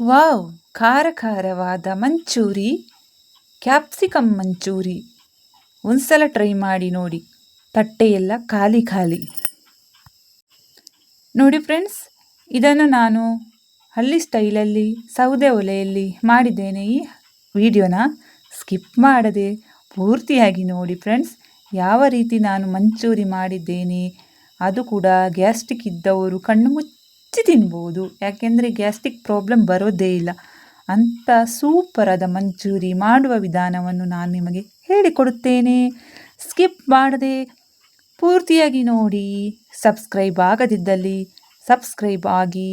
Wow ಖಾರ ಖಾರವಾದ manchurian capsicum manchurian. ಒಂದ್ಸಲ ಟ್ರೈ ಮಾಡಿ ನೋಡಿ. ತಟ್ಟೆಯೆಲ್ಲ ಖಾಲಿ ಖಾಲಿ. ನೋಡಿ ಫ್ರೆಂಡ್ಸ್, ಇದನ್ನು ನಾನು ಹಳ್ಳಿ ಸ್ಟೈಲಲ್ಲಿ, ಸೌದೆ ಒಲೆಯಲ್ಲಿ ಮಾಡಿದ್ದೇನೆ ಈ ವಿಡಿಯೋನ. ಸ್ಕಿಪ್ ಮಾಡದೆ ಪೂರ್ತಿಯಾಗಿ ನೋಡಿ ಫ್ರೆಂಡ್ಸ್, ಯಾವ ರೀತಿ ನಾನು ಮಂಚೂರಿ ಮಾಡಿದ್ದೇನೆ. ಅದು ಕೂಡ ಗ್ಯಾಸ್ಟ್ರಿಕ್ ಇದ್ದವರು ಕಣ್ಣು ಮುಚ್ಚಿ ತಿನ್ಬೋದು. ಯಾಕೆಂದರೆ ಗ್ಯಾಸ್ಟ್ರಿಕ್ ಪ್ರಾಬ್ಲಮ್ ಬರೋದೇ ಇಲ್ಲ. ಅಂಥ ಸೂಪರಾದ ಮಂಚೂರಿ ಮಾಡುವ ವಿಧಾನವನ್ನು ನಾನು ನಿಮಗೆ ಹೇಳಿಕೊಡುತ್ತೇನೆ. ಸ್ಕಿಪ್ ಮಾಡದೆ ಪೂರ್ತಿಯಾಗಿ ನೋಡಿ. ಸಬ್ಸ್ಕ್ರೈಬ್ ಆಗದಿದ್ದಲ್ಲಿ ಸಬ್ಸ್ಕ್ರೈಬ್ ಆಗಿ.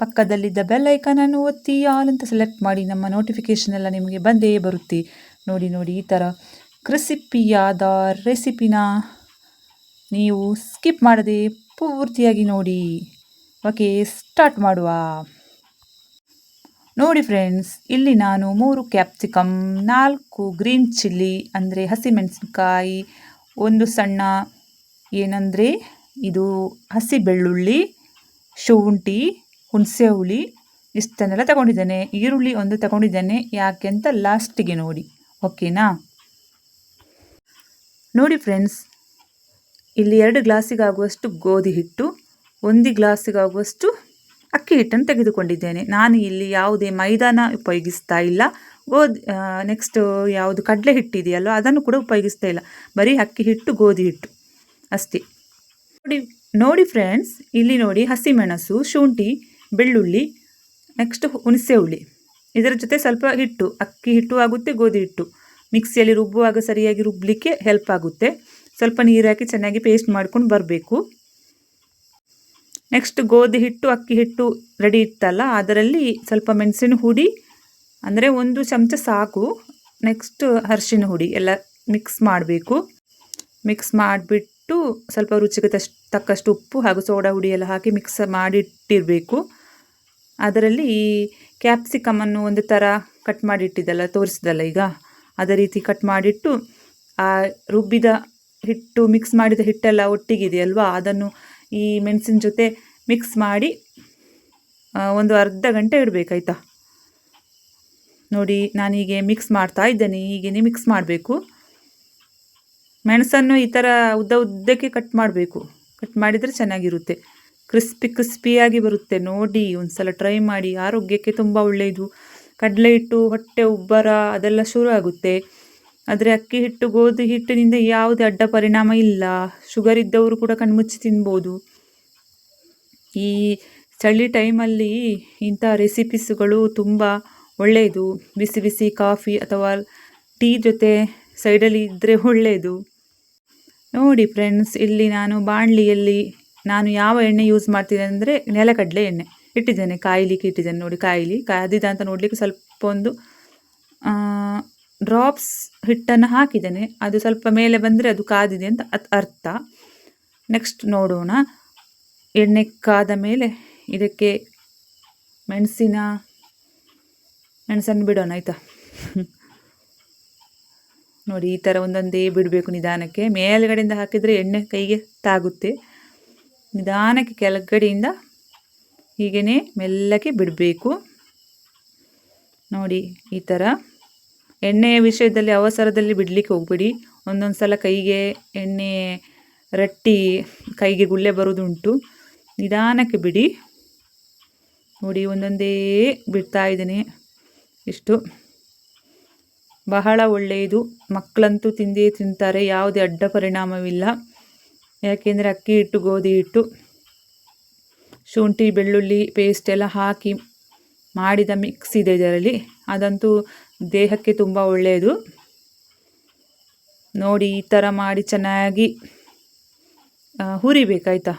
ಪಕ್ಕದಲ್ಲಿದ್ದ ಬೆಲ್ ಐಕನನ್ನು ಒತ್ತಿ. ಆಲ್ ಅಂತ ಸೆಲೆಕ್ಟ್ ಮಾಡಿ. ನಮ್ಮ ನೋಟಿಫಿಕೇಷನ್ ಎಲ್ಲ ನಿಮಗೆ ಬಂದೇ ಬರುತ್ತೆ. ನೋಡಿ ನೋಡಿ ಈ ಥರ ಕ್ರಿಸಿಪಿಯಾದ ರೆಸಿಪಿನ ನೀವು ಸ್ಕಿಪ್ ಮಾಡದೆ ಪೂರ್ತಿಯಾಗಿ ನೋಡಿ. ಓಕೆ ಸ್ಟಾರ್ಟ್ ಮಾಡುವ. ನೋಡಿ ಫ್ರೆಂಡ್ಸ್ ಇಲ್ಲಿ ನಾನು ಮೂರು ಕ್ಯಾಪ್ಸಿಕಮ್ ನಾಲ್ಕು ಗ್ರೀನ್ ಚಿಲ್ಲಿ ಅಂದರೆ ಹಸಿಮೆಣಸಿನ್ಕಾಯಿ, ಒಂದು ಸಣ್ಣ ಏನಂದರೆ ಇದು ಹಸಿ ಬೆಳ್ಳುಳ್ಳಿ, ಶುಂಠಿ, ಹುಣಸೆ ಹುಳಿ ಇಷ್ಟನ್ನೆಲ್ಲ ತಗೊಂಡಿದ್ದೇನೆ. ಈರುಳ್ಳಿ ಒಂದು ತಗೊಂಡಿದ್ದೇನೆ, ಯಾಕೆ ಅಂತ ಲಾಸ್ಟಿಗೆ ನೋಡಿ ಓಕೆನಾ ನೋಡಿ ಫ್ರೆಂಡ್ಸ್ ಇಲ್ಲಿ ಎರಡು ಗ್ಲಾಸಿಗಾಗುವಷ್ಟು ಗೋಧಿ ಹಿಟ್ಟು ಒಂದು ಗ್ಲಾಸಿಗಾಗುವಷ್ಟು ಅಕ್ಕಿ ಹಿಟ್ಟನ್ನು ತೆಗೆದುಕೊಂಡಿದ್ದೇನೆ. ನಾನು ಇಲ್ಲಿ ಯಾವುದೇ ಮೈದಾನ ಉಪಯೋಗಿಸ್ತಾ ಇಲ್ಲ. ಗೋಧಿ ನೆಕ್ಸ್ಟ್ ಯಾವುದು ಕಡಲೆ ಹಿಟ್ಟಿದೆಯಲ್ಲೋ ಅದನ್ನು ಕೂಡ ಉಪಯೋಗಿಸ್ತಾ ಇಲ್ಲ. ಬರೀ ಅಕ್ಕಿ ಹಿಟ್ಟು, ಗೋಧಿ ಹಿಟ್ಟು ಅಷ್ಟೇ. ನೋಡಿ ನೋಡಿ ಫ್ರೆಂಡ್ಸ್ ಇಲ್ಲಿ ನೋಡಿ ಹಸಿಮೆಣಸು, ಶುಂಠಿ, ಬೆಳ್ಳುಳ್ಳಿ ನೆಕ್ಸ್ಟ್ ಹುಣಸೆ ಹುಳಿ ಇದರ ಜೊತೆ ಸ್ವಲ್ಪ ಹಿಟ್ಟು, ಅಕ್ಕಿ ಹಿಟ್ಟು ಆಗುತ್ತೆ, ಗೋಧಿ ಹಿಟ್ಟು. ಮಿಕ್ಸಿಯಲ್ಲಿ ರುಬ್ಬುವಾಗ ಸರಿಯಾಗಿ ರುಬ್ಬಲಿಕ್ಕೆ ಹೆಲ್ಪ್ ಆಗುತ್ತೆ. ಸ್ವಲ್ಪ ನೀರು ಹಾಕಿ ಚೆನ್ನಾಗಿ ಪೇಸ್ಟ್ ಮಾಡ್ಕೊಂಡು ಬರಬೇಕು. ನೆಕ್ಸ್ಟ್ ಗೋಧಿ ಹಿಟ್ಟು, ಅಕ್ಕಿ ಹಿಟ್ಟು ರೆಡಿ ಇತ್ತಲ್ಲ, ಅದರಲ್ಲಿ ಸ್ವಲ್ಪ ಮೆಣಸಿನ ಹುಡಿ, ಅಂದರೆ ಒಂದು ಚಮಚ ಸಾಕು. ನೆಕ್ಸ್ಟ್ ಅರಿಶಿನ ಹುಡಿ, ಎಲ್ಲ ಮಿಕ್ಸ್ ಮಾಡಬೇಕು. ಮಿಕ್ಸ್ ಮಾಡಿಬಿಟ್ಟು ಸ್ವಲ್ಪ ರುಚಿಗೆ ತಕ್ಕಷ್ಟು ಉಪ್ಪು ಹಾಗೂ ಸೋಡಾ ಹುಡಿ ಎಲ್ಲ ಹಾಕಿ ಮಿಕ್ಸ್ ಮಾಡಿಟ್ಟಿರಬೇಕು. ಅದರಲ್ಲಿ ಈ ಕ್ಯಾಪ್ಸಿಕಮನ್ನು ಒಂದು ಥರ ಕಟ್ ಮಾಡಿಟ್ಟಿದ್ದಲ್ಲ ತೋರಿಸಿದಲ್ಲ ಈಗ. ಅದೇ ರೀತಿ ಕಟ್ ಮಾಡಿಟ್ಟು, ಆ ರುಬ್ಬಿದ ಹಿಟ್ಟು ಮಿಕ್ಸ್ ಮಾಡಿದ ಹಿಟ್ಟೆಲ್ಲ ಒಟ್ಟಿಗಿದೆಯಲ್ವಾ, ಅದನ್ನು ಈ ಮೆಣಸಿನ ಜೊತೆ ಮಿಕ್ಸ್ ಮಾಡಿ ಒಂದು ಅರ್ಧ ಗಂಟೆ ಇಡಬೇಕಾಯ್ತಾ? ನೋಡಿ, ನಾನೀಗೆ ಮಿಕ್ಸ್ ಮಾಡ್ತಾ ಇದ್ದೇನೆ ಹೀಗೇನೆ ಮಿಕ್ಸ್ ಮಾಡಬೇಕು. ಮೆಣಸನ್ನು ಈ ಥರ ಉದ್ದ ಉದ್ದಕ್ಕೆ ಕಟ್ ಮಾಡಬೇಕು. ಕಟ್ ಮಾಡಿದರೆ ಚೆನ್ನಾಗಿರುತ್ತೆ. ಕ್ರಿಸ್ಪಿ ಕ್ರಿಸ್ಪಿಯಾಗಿ ಬರುತ್ತೆ. ನೋಡಿ ಒಂದು ಸಲ ಟ್ರೈ ಮಾಡಿ, ಆರೋಗ್ಯಕ್ಕೆ ತುಂಬ ಒಳ್ಳೆಯದು. ಕಡಲೆ ಹಿಟ್ಟು, ಹೊಟ್ಟೆ ಉಬ್ಬರ ಅದೆಲ್ಲ ಶುರು ಆಗುತ್ತೆ. ಆದರೆ ಅಕ್ಕಿ ಹಿಟ್ಟು, ಗೋಧಿ ಹಿಟ್ಟಿನಿಂದ ಯಾವುದೇ ಅಡ್ಡ ಪರಿಣಾಮ ಇಲ್ಲ. ಶುಗರ್ ಇದ್ದವರು ಕೂಡ ಕಣ್ಮುಚ್ಚಿ ತಿನ್ಬೋದು. ಈ ಚಳಿ ಟೈಮಲ್ಲಿ ಇಂಥ ರೆಸಿಪೀಸ್ಗಳು ತುಂಬ ಒಳ್ಳೆಯದು ಬಿಸಿ ಬಿಸಿ ಕಾಫಿ ಅಥವಾ ಟೀ ಜೊತೆ ಸೈಡಲ್ಲಿ ಇದ್ದರೆ ಒಳ್ಳೆಯದು ನೋಡಿ ಫ್ರೆಂಡ್ಸ್ ಇಲ್ಲಿ ನಾನು ಬಾಣಲಿಯಲ್ಲಿ ನಾನು ಯಾವ ಎಣ್ಣೆ ಯೂಸ್ ಮಾಡ್ತೀನಿ ಅಂದರೆ ನೆಲಕಡಲೆ ಎಣ್ಣೆ ಇಟ್ಟಿದ್ದೇನೆ. ಕಾಯ್ಲಿಕ್ಕೆ ಇಟ್ಟಿದ್ದೇನೆ ನೋಡಿ, ಕಾಯಿಲಿ. ಕಾದಿದೆ ಅಂತ ನೋಡಲಿಕ್ಕೆ ಸ್ವಲ್ಪ ಒಂದು ಡ್ರಾಪ್ಸ್ ಹಿಟ್ಟನ್ನು ಹಾಕಿದ್ದೇನೆ. ಅದು ಸ್ವಲ್ಪ ಮೇಲೆ ಬಂದರೆ ಅದು ಕಾದಿದೆ ಅಂತ ಅರ್ಥ. ನೆಕ್ಸ್ಟ್ ನೋಡೋಣ. ಎಣ್ಣೆ ಕಾದ ಮೇಲೆ ಇದಕ್ಕೆ ಮೆಣಸಿನ, ಮೆಣಸನ್ನು ಬಿಡೋಣ ಆಯಿತಾ? ನೋಡಿ, ಈ ಥರ ಒಂದೊಂದೇ ಬಿಡಬೇಕು ನಿಧಾನಕ್ಕೆ. ಮೇಲ್ಗಡೆಯಿಂದ ಹಾಕಿದರೆ ಎಣ್ಣೆ ಕೈಗೆ ತಾಗುತ್ತೆ. ನಿಧಾನಕ್ಕೆ ಕೆಳಗಡೆಯಿಂದ ಹೀಗೇ ಮೆಲ್ಲಕ್ಕೆ ಬಿಡಬೇಕು. ನೋಡಿ, ಈ ಥರ. ಎಣ್ಣೆಯ ವಿಷಯದಲ್ಲಿ ಅವಸರದಲ್ಲಿ ಬಿಡಲಿಕ್ಕೆ ಹೋಗ್ಬಿಡಿ. ಒಂದೊಂದು ಸಲ ಕೈಗೆ ಎಣ್ಣೆ ರಟ್ಟಿ ಕೈಗೆ ಗುಳ್ಳೆ ಬರೋದುಂಟು ನಿಧಾನಕ್ಕೆ ಬಿಡಿ. ನೋಡಿ, ಒಂದೊಂದೇ ಬಿಡ್ತಾ ಇದ್ದೀನಿ. ಇಷ್ಟು. ಬಹಳ ಒಳ್ಳೆಯದು. ಮಕ್ಕಳಂತೂ ತಿಂದೇ ತಿಂತಾರೆ, ಯಾವುದೇ ಅಡ್ಡ ಪರಿಣಾಮವಿಲ್ಲ. ಯಾಕೆಂದರೆ ಅಕ್ಕಿ ಹಿಟ್ಟು, ಗೋಧಿ ಹಿಟ್ಟು, ಶುಂಠಿ, ಬೆಳ್ಳುಳ್ಳಿ ಪೇಸ್ಟ್ ಎಲ್ಲ ಹಾಕಿ ಮಾಡಿದ ಮಿಕ್ಸ್ ಇದೆ ಇದರಲ್ಲಿ. ಅದಂತೂ ದೇಹಕ್ಕೆ ತುಂಬ ಒಳ್ಳೆಯದು. ನೋಡಿ, ಈ ಥರ ಮಾಡಿ ಚೆನ್ನಾಗಿ ಹುರಿಬೇಕಾಯ್ತಾ?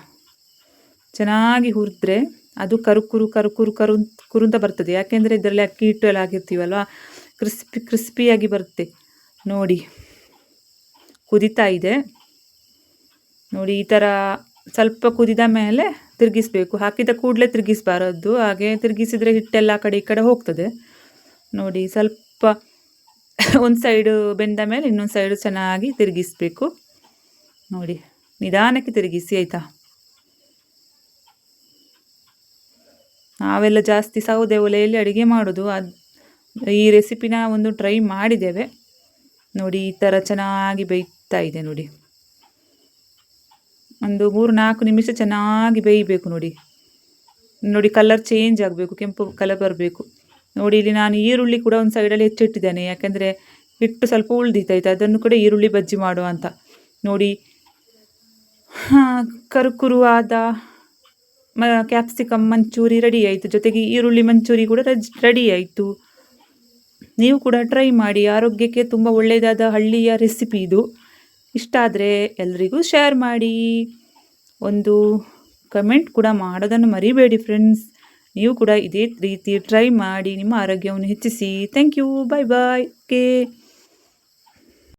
ಚೆನ್ನಾಗಿ ಹುರಿದ್ರೆ ಅದು ಕರುಕುರು ಕರುಕುರು ಕರು ಕುರುಂತ ಬರ್ತದೆ. ಯಾಕೆಂದರೆ ಇದರಲ್ಲಿ ಅಕ್ಕಿ ಹಿಟ್ಟು ಎಲ್ಲ ಹಾಕಿರ್ತೀವಲ್ವ? ಕ್ರಿಸ್ಪಿ, ಕ್ರಿಸ್ಪಿಯಾಗಿ ಬರುತ್ತೆ. ನೋಡಿ, ಕುದಿತಾ ಇದೆ. ನೋಡಿ, ಈ ಥರ ಸ್ವಲ್ಪ ಕುದಿದ ಮೇಲೆ ತಿರುಗಿಸ್ಬೇಕು. ಹಾಕಿದ ಕೂಡಲೇ ತಿರುಗಿಸ್ಬಾರದು. ಹಾಗೆ ತಿರುಗಿಸಿದರೆ ಹಿಟ್ಟೆಲ್ಲ ಆ ಕಡೆ ಈ ಕಡೆ ಹೋಗ್ತದೆ. ನೋಡಿ, ಸ್ವಲ್ಪ ಒಂದು ಸೈಡು ಬೆಂದ ಮೇಲೆ ಇನ್ನೊಂದು ಸೈಡು ಚೆನ್ನಾಗಿ ತಿರುಗಿಸ್ಬೇಕು. ನೋಡಿ, ನಿಧಾನಕ್ಕೆ ತಿರುಗಿಸಿ, ಆಯಿತಾ? ನಾವೆಲ್ಲ ಜಾಸ್ತಿ ಸೌದೆ ಒಲೆಯಲ್ಲಿ ಅಡುಗೆ ಮಾಡೋದು. ಅದು ಈ ರೆಸಿಪಿನ ಒಂದು ಟ್ರೈ ಮಾಡಿದ್ದೇವೆ. ನೋಡಿ, ಈ ಥರ ಚೆನ್ನಾಗಿ ಬೇಯ್ತಾ ಇದೆ ನೋಡಿ. ಒಂದು ಮೂರು ನಾಲ್ಕು ನಿಮಿಷ ಚೆನ್ನಾಗಿ ಬೇಯಬೇಕು ನೋಡಿ. ನೋಡಿ ಕಲರ್ ಚೇಂಜ್ ಆಗಬೇಕು, ಕೆಂಪು ಕಲರ್ ಬರಬೇಕು. ನೋಡಿ ಇಲ್ಲಿ ನಾನು ಈರುಳ್ಳಿ ಕೂಡ ಒಂದು ಸೈಡಲ್ಲಿ ಹೆಚ್ಚಿಟ್ಟಿದ್ದೇನೆ, ಯಾಕೆಂದರೆ ಹಿಟ್ಟು ಸ್ವಲ್ಪ ಉಳ್ದಿತ್ತೈತೆ ಅದನ್ನು ಕೂಡ ಈರುಳ್ಳಿ ಬಜ್ಜಿ ಮಾಡುವ ಅಂತ. ನೋಡಿ ಕರುಕುರುವಾದ ಮ ಕ್ಯಾಪ್ಸಿಕಮ್ ಮಂಚೂರಿ ರೆಡಿ ಆಯಿತು. ಜೊತೆಗೆ ಈರುಳ್ಳಿ ಮಂಚೂರಿ ಕೂಡ ರೆಡಿ ಆಯಿತು. ನೀವು ಕೂಡ ಟ್ರೈ ಮಾಡಿ, ಆರೋಗ್ಯಕ್ಕೆ ತುಂಬ ಒಳ್ಳೆಯದಾದ ಹಳ್ಳಿಯ ರೆಸಿಪಿ ಇದು. ಇಷ್ಟ ಆದರೆ ಎಲ್ರಿಗೂ ಶೇರ್ ಮಾಡಿ. ಒಂದು ಕಮೆಂಟ್ ಕೂಡ ಮಾಡೋದನ್ನು ಮರಿಬೇಡಿ ಫ್ರೆಂಡ್ಸ್ ನೀವು ಕೂಡ ಇದೇ ರೀತಿ ಟ್ರೈ ಮಾಡಿ ನಿಮ್ಮ ಆರೋಗ್ಯವನ್ನು ಹೆಚ್ಚಿಸಿ. Thank you bye bye okay